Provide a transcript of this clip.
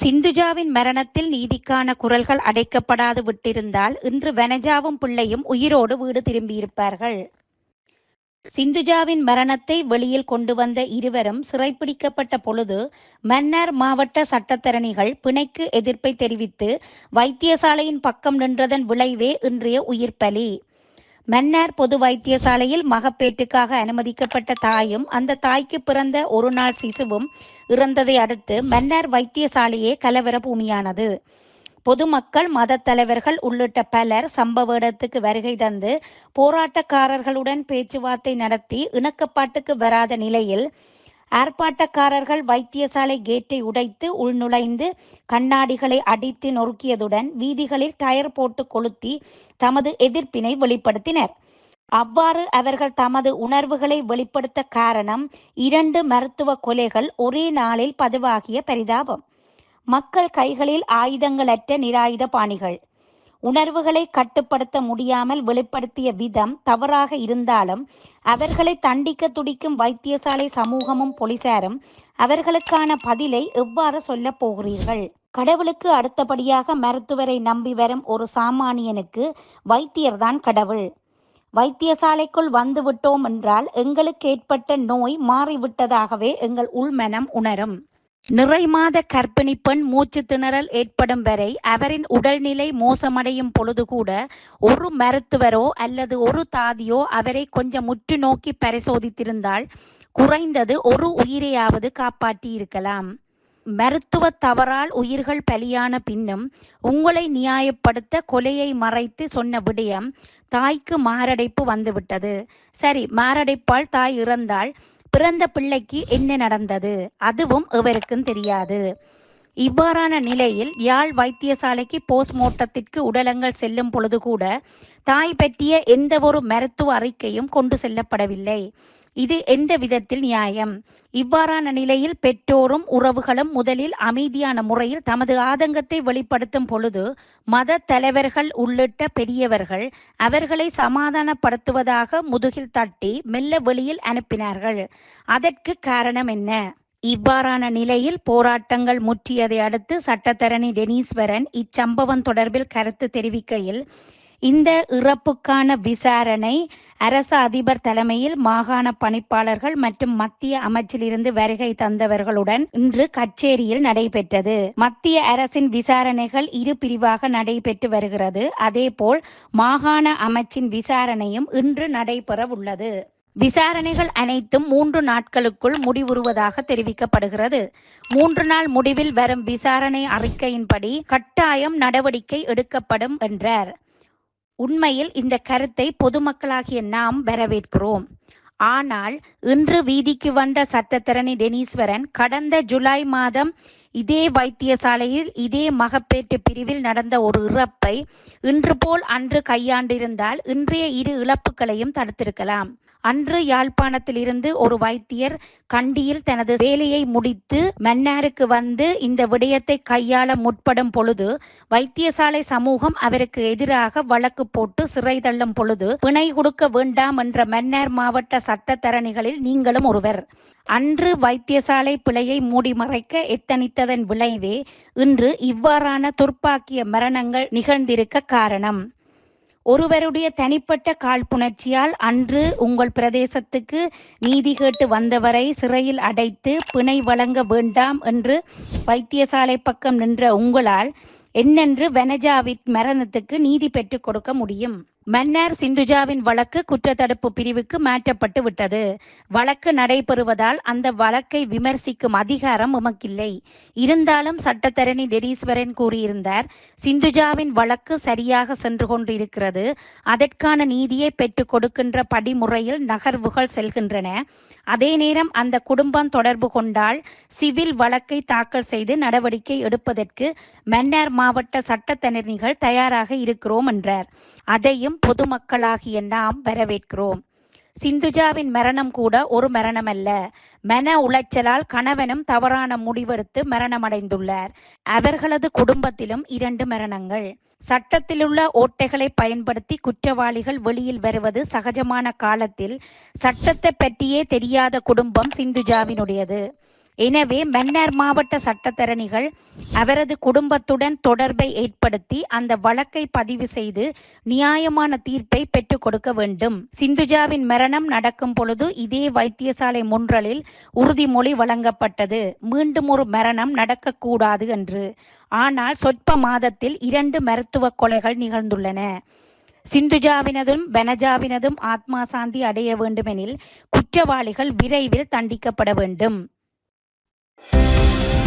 சிந்துஜாவின் மரணத்தில் நீதிக்கான குரல்கள் அடைக்கப்படாது விட்டிருந்தால் இன்று வனஜாவும் பிள்ளையும் உயிரோடு வீடு திரும்பியிருப்பார்கள். சிந்துஜாவின் மரணத்தை வெளியில் கொண்டு வந்த இருவரும் சிறைப்பிடிக்கப்பட்ட பொழுது மன்னார் மாவட்ட சட்டத்தரணிகள் பிணைக்கு எதிர்ப்பை தெரிவித்து வைத்தியசாலையின் பக்கம் நின்றதன் விளைவே இன்றைய உயிர் பலி மன்னார் பொது வைத்தியசாலையில் மகப்பேட்டுக்காக அனுமதிக்கப்பட்ட தாயும் அந்த தாய்க்கு பிறந்த ஒரு நாள் சிசுவும் இறந்ததை அடுத்து மன்னார் வைத்தியசாலையே கலவர பூமியானது. பொதுமக்கள் மத தலைவர்கள் உள்ளிட்ட பலர் சம்பவ இடத்துக்கு வருகை தந்து போராட்டக்காரர்களுடன் பேச்சுவார்த்தை நடத்தி இணக்கப்பாட்டுக்கு வராத நிலையில் ஆர்ப்பாட்டக்காரர்கள் வைத்தியசாலை கேட்டை உடைத்து உள்நுழைந்து கண்ணாடிகளை அடித்து நொறுக்கியதுடன் வீதிகளில் டயர் போட்டு கொளுத்தி தமது எதிர்ப்பினை வெளிப்படுத்தினர். அவ்வாறு அவர்கள் தமது உணர்வுகளை வெளிப்படுத்த காரணம் இரண்டு மருத்துவ கொலைகள் ஒரே நாளில் பதிவாகிய பரிதாபம். மக்கள் கைகளில் ஆயுதங்களற்ற நிராயுத பாணிகள் உணர்வுகளை கட்டுப்படுத்த முடியாமல் வெளிப்படுத்திய விதம் தவறாக இருந்தாலும் அவர்களை தண்டிக்க துடிக்கும் வைத்தியசாலை சமூகமும் போலீசாரும் அவர்களுக்கான பதிலை எவ்வாறு சொல்லப் போகிறீர்கள்? கடவுளுக்கு அடுத்தபடியாக மருத்துவரை நம்பி வரும் ஒரு சாமானியனுக்கு வைத்தியர்தான் கடவுள். வைத்தியசாலைக்குள் வந்துவிட்டோம் என்றால் எங்களுக்கு ஏற்பட்ட நோய் மாறிவிட்டதாகவே எங்கள் உள்மனம் உணரும். நிறைமாத கர்ப்பிணி பெண் மூச்சு திணறல் ஏற்படும் வரை அவரின் உடல்நிலை மோசமடையும் பொழுது கூட ஒரு மருத்துவரோ அல்லது ஒரு தாதியோ அவரை கொஞ்சம் முற்று நோக்கி பரிசோதித்திருந்தால் குறைந்தது ஒரு உயிரையாவது காப்பாற்றி இருக்கலாம் மருத்துவ தவறால் உயிர்கள் பலியான பின்னும் உங்களை நியாயப்படுத்த கொலையை மறைத்து சொன்ன விடயம் தாய்க்கு மாரடைப்பு வந்துவிட்டது. சரி மாரடைப்பால் தாய் இறந்தால் பிறந்த பிள்ளைக்கு என்ன நடந்தது? அதுவும் இவருக்கும் தெரியாது. இவ்வாறான நிலையில் யாழ் வைத்தியசாலைக்கு போஸ்ட்மார்ட்டத்திற்கு உடலங்கள் செல்லும் பொழுது கூட தாய் பற்றிய எந்த ஒரு மருத்துவ அறிக்கையும் கொண்டு செல்லப்படவில்லை. இது எந்த விதத்தில் நியாயம்? இவ்வாறான நிலையில் பெற்றோரும் உறவுகளும் முதலில் அமைதியான முறையில் தமது ஆதங்கத்தை வெளிப்படுத்தும் பொழுது மத தலைவர்கள் உள்ளிட்ட பெரியவர்கள் அவர்களை சமாதானப்படுத்துவதாக முதுகில் தட்டி மெல்ல வெளியில் அனுப்பினார்கள். அதற்கு காரணம் என்ன? இவ்வாறான நிலையில் போராட்டங்கள் முற்றியதை அடுத்து சட்டத்தரணி டெனீஸ்வரன் இச்சம்பவம் தொடர்பில் கருத்து தெரிவிக்கையில் இந்த இறப்புக்கான விசாரணை அரச அதிபர் தலைமையில் மாகாண பணிப்பாளர்கள் மற்றும் மத்திய அமைச்சிலிருந்து வருகை தந்தவர்களுடன் இன்று கச்சேரியில் நடைபெற்றது. மத்திய அரசின் விசாரணைகள் இரு பிரிவாக நடைபெற்று வருகிறது. அதேபோல் மாகாண அமைச்சின் விசாரணையும் இன்று நடைபெற உள்ளது. விசாரணைகள் அனைத்தும் மூன்று நாட்களுக்குள் முடிவுறுவதாக தெரிவிக்கப்படுகிறது. மூன்று நாள் முடிவில் வரும் விசாரணை அறிக்கையின்படி கட்டாயம் நடவடிக்கை எடுக்கப்படும் என்றார். உண்மையில் இந்த கருத்தை பொதுமக்களாகிய நாம் வரவேற்கிறோம். ஆனால் இன்று வீதிக்கு வந்த சட்டத்தரணி டெனீஸ்வரன் கடந்த ஜூலை மாதம் இதே வைத்தியசாலையில் இதே மகப்பேற்று பிரிவில் நடந்த ஒரு இறப்பை இன்று போல் அன்று கையாண்டிருந்தால் இன்றைய இரு இழப்புகளையும் தடுத்திருக்கலாம். அன்று யாழ்ப்பாணத்திலிருந்து ஒரு வைத்தியர் கண்டியில் தனது வேலையை முடித்து மன்னாருக்கு வந்து இந்த விடயத்தை கையாள முற்படும் பொழுது வைத்தியசாலை சமூகம் அவருக்கு எதிராக வழக்கு போட்டு சிறை தள்ளும் பொழுது பிணை கொடுக்க வேண்டாம் என்ற மன்னார் மாவட்ட சட்டத்தரணிகளில் நீங்களும் ஒருவர். அன்று வைத்தியசாலை பிழையை மூடி மறைக்க எத்தனித்ததன் விளைவே இன்று இவ்வாறான துர்ப்பாக்கிய மரணங்கள் நிகழ்ந்திருக்க காரணம். ஒருவருடைய தனிப்பட்ட காழ்ப்புணர்ச்சியால் அன்று உங்கள் பிரதேசத்துக்கு நீதி கேட்டு வந்தவரை சிறையில் அடைத்து பிணை வழங்க வேண்டாம் என்று வைத்தியசாலை பக்கம் நின்ற உங்களால் என்னென்று வெனஜாவின் மரணத்துக்கு நீதி பெற்றுக் கொடுக்க முடியும்? மன்னர் சிந்துஜாவின் வழக்கு குற்றத்தடுப்பு பிரிவுக்கு மாற்றப்பட்டு விட்டது. வழக்கு நடைபெறுவதால் அந்த வழக்கை விமர்சிக்கும் அதிகாரம் உமக்கில்லை. இருந்தாலும் சட்டத்தரணி டெரீஸ்வரன் கூறியிருந்தார் சிந்துஜாவின் வழக்கு சரியாக சென்று கொண்டிருக்கிறது. அதற்கான நீதியை பெற்றுக் கொடுக்கின்ற படிமுறையில் நகர்வுகள் செல்கின்றன. அதே நேரம் அந்த குடும்பம் தொடர்பு கொண்டால் சிவில் வழக்கை தாக்கல் செய்து நடவடிக்கை எடுப்பதற்கு மன்னார் மாவட்ட சட்டத்தரணிகள் தயாராக இருக்கிறோம் என்றார். அதையும் பொதுமக்களாகிய நாம் வரவேற்கிறோம். சிந்துஜாவின் மரணம் கூட ஒரு மரணமல்ல. மன உளைச்சலால் கணவனும் தவறான முடிவெடுத்து மரணமடைந்துள்ளார். அவர்களது குடும்பத்திலும் இரண்டு மரணங்கள். சட்டத்திலுள்ள ஓட்டைகளை பயன்படுத்தி குற்றவாளிகள் வெளியில் வருவது சகஜமான காலத்தில் சட்டத்தை பற்றியே தெரியாத குடும்பம் சிந்துஜாவினுடையது. எனவே மன்னார் மாவட்ட சட்டத்தரணிகள் அவரது குடும்பத்துடன் தொடர்பை ஏற்படுத்தி அந்த வழக்கை பதிவு செய்து நியாயமான தீர்ப்பை பெற்றுக் கொடுக்க வேண்டும். சிந்துஜாவின் மரணம் நடக்கும் பொழுது இதே வைத்தியசாலை முன்றலில் உறுதிமொழி வழங்கப்பட்டது. மீண்டும் ஒரு மரணம் நடக்கக்கூடாது என்று. ஆனால் சொற்ப மாதத்தில் இரண்டு மருத்துவ கொலைகள் நிகழ்ந்துள்ளன. சிந்துஜாவினதும் பெனஜாவினதும் ஆத்மா சாந்தி அடைய வேண்டுமெனில் குற்றவாளிகள் விரைவில் தண்டிக்கப்பட வேண்டும். Música